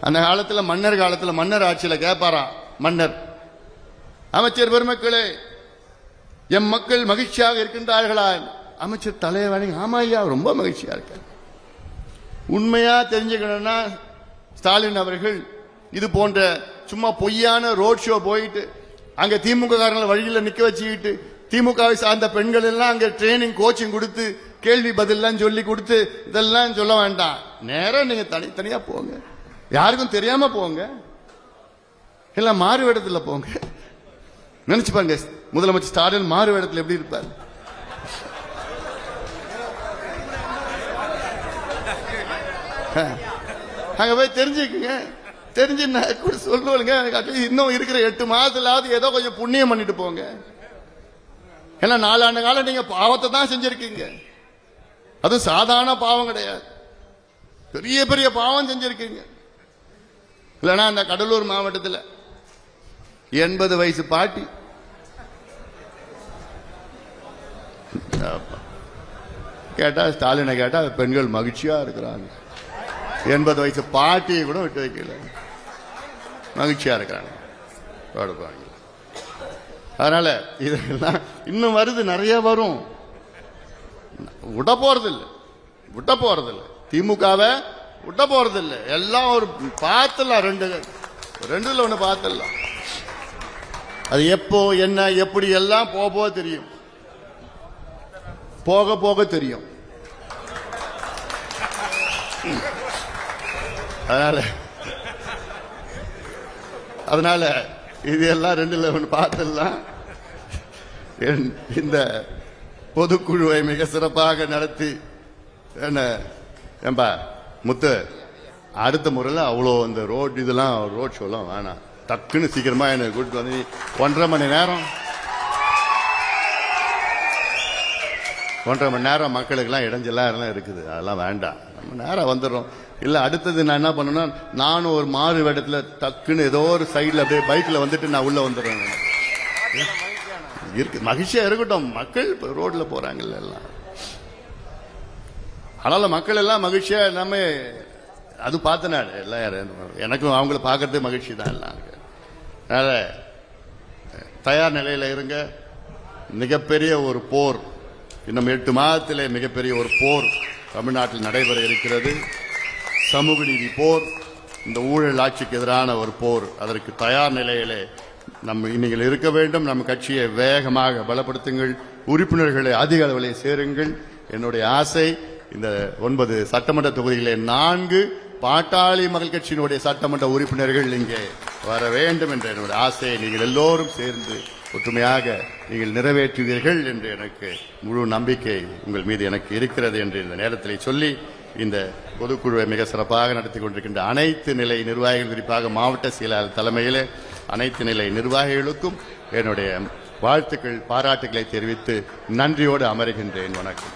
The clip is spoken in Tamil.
அந்த காலத்தில் மன்னர் காலத்தில் மன்னர் ஆட்சியில் கேட்பாராம் மன்னர். அமைச்சர் பெருமக்களே எம் மக்கள் மகிழ்ச்சியாக இருக்கின்றார்களா? அமைச்சர் தலையை ஆமா ஐயா ரொம்ப மகிழ்ச்சியா இருக்க உண்மையா தெரிஞ்சுக்கணும்னா ஸ்டாலின் அவர்கள் இது போன்ற சும்மா பொய்யான ரோட் ஷோ போயிட்டு அங்க திமுக காரங்களை வழியில் நிக்க வச்சுக்கிட்டு திமுகவை சார்ந்த பெண்கள் எல்லாம் அங்க ட்ரைனிங் கோச்சிங் கொடுத்து கேள்வி பதில்லாம் சொல்லி கொடுத்து இதெல்லாம் சொல்ல வேண்டாம். நேரம் நீங்க தனித்தனியா போங்க. யாருக்கும் தெரியாம போங்க. இல்ல மாறு வேடத்துல போங்க. நினைச்சு பாருங்க முதலமைச்சர் ஸ்டாலின் மாறு வேடத்துல எப்படி இருப்பார்? அங்க போய் தெரிஞ்சுக்குங்க. தெரிஞ்சு நான் கூட சொல்லுவாங்க இன்னும் இருக்கிற எட்டு மாதத்துலாவது ஏதோ கொஞ்சம் புண்ணியம் பண்ணிட்டு போங்க. ஏன்னா நாலாண்டு காலம் நீங்க பாவத்தை தான் செஞ்சிருக்கீங்க. அது சாதாரண பாவம் கிடையாது. பெரிய பெரிய பாவம் செஞ்சிருக்கீங்க. இல்லைன்னா அந்த கடலூர் மாவட்டத்தில் எண்பது வயசு பாட்டி. கேட்டால் கேட்டா ஸ்டாலினை கேட்டா பெண்கள் மகிழ்ச்சியா இருக்கிறாங்க. எண்பது வயசு பாட்டியை கூட விட்டு வைக்கல. மகிழ்ச்சியா இருக்கிறாங்க. கொடுப்பாங்க அதனால இதெல்லாம் இன்னும் வருது நிறைய வரும். விட போறது விட விட்ட திமுகவை விட்ட போறது இல்லை எல்லாம் ஒரு பார்த்துடலாம் ரெண்டு ரெண்டுல ஒண்ணு பார்த்துடலாம் அது எப்போ என்ன எப்படி எல்லாம் போக போக தெரியும். போக போக தெரியும். அதனால அதனால இது எல்லாம் ரெண்டுல ஒன்று பார்த்துடலாம் என்- இந்த பொதுக்குழுவை மிக சிறப்பாக நடத்தி என்ன ஏம்பா முத்து அடுத்த முறையில் அவ்வளோ இந்த ரோட் இதெல்லாம் ரோட் ஷோலாம் வேணாம். டக்குன்னு சீக்கிரமாக என்னை கூப்பிட்டு வந்து ஒன்றரை மணி நேரம். ஒன்றரை மணி நேரம் மக்களுக்கெல்லாம் இடைஞ்செல்லாம் எல்லாம் இருக்குது. அதெல்லாம் வேண்டாம். நம்ம நேரம் வந்துடுறோம். இல்லை அடுத்தது நான் என்ன பண்ணுன்னா நானும் ஒரு மாறு வேடத்தில் டக்குன்னு ஏதோ ஒரு சைடில் அப்படியே பைக்கில் வந்துட்டு நான் உள்ளே வந்துடுறேன். இருக்கு மகிழ்ச்சியாக இருக்கட்டும். மக்கள் இப்போ ரோட்டில் போகிறாங்கல்ல எல்லாம். ஆனாலும் மக்கள் எல்லாம் மகிழ்ச்சியா எல்லாமே அது பார்த்த நாள் எல்லாம் எனக்கும் அவங்கள பார்க்கறது மகிழ்ச்சி தான் எல்லாம். அதனால தயார் நிலையில் இருங்க. மிகப்பெரிய ஒரு போர் இன்னும் எட்டு மாதத்திலே மிகப்பெரிய ஒரு போர் தமிழ்நாட்டில் நடைபெற இருக்கிறது. சமூக நீதி போர் இந்த ஊழல் ஆட்சிக்கு எதிரான ஒரு போர். அதற்கு தயார் நிலையிலே நம்ம நீங்கள் இருக்க வேண்டும். நம்ம கட்சியை வேகமாக பலப்படுத்துங்கள். உறுப்பினர்களை அதிக அளவிலே சேருங்கள். என்னுடைய ஆசை இந்த ஒன்பது சட்டமன்ற தொகுதிகளிலே நான்கு பாட்டாளி மக்கள் கட்சியினுடைய சட்டமன்ற உறுப்பினர்கள் இங்கே வர வேண்டும் என்ற என்னுடைய ஆசையை நீங்கள் எல்லோரும் சேர்ந்து ஒற்றுமையாக நீங்கள் நிறைவேற்றுவீர்கள் என்று எனக்கு முழு நம்பிக்கை உங்கள் மீது எனக்கு இருக்கிறது என்று இந்த நேரத்தில் சொல்லி இந்த பொதுக்குழுவை மிக சிறப்பாக நடத்தி கொண்டிருக்கின்ற அனைத்து நிலை நிர்வாகிகள் குறிப்பாக மாவட்ட செயலாளர் தலைமையிலே அனைத்து நிலை நிர்வாகிகளுக்கும் என்னுடைய வாழ்த்துக்கள் பாராட்டுகளை தெரிவித்து நன்றியோடு அமருகின்றேன். வணக்கம்.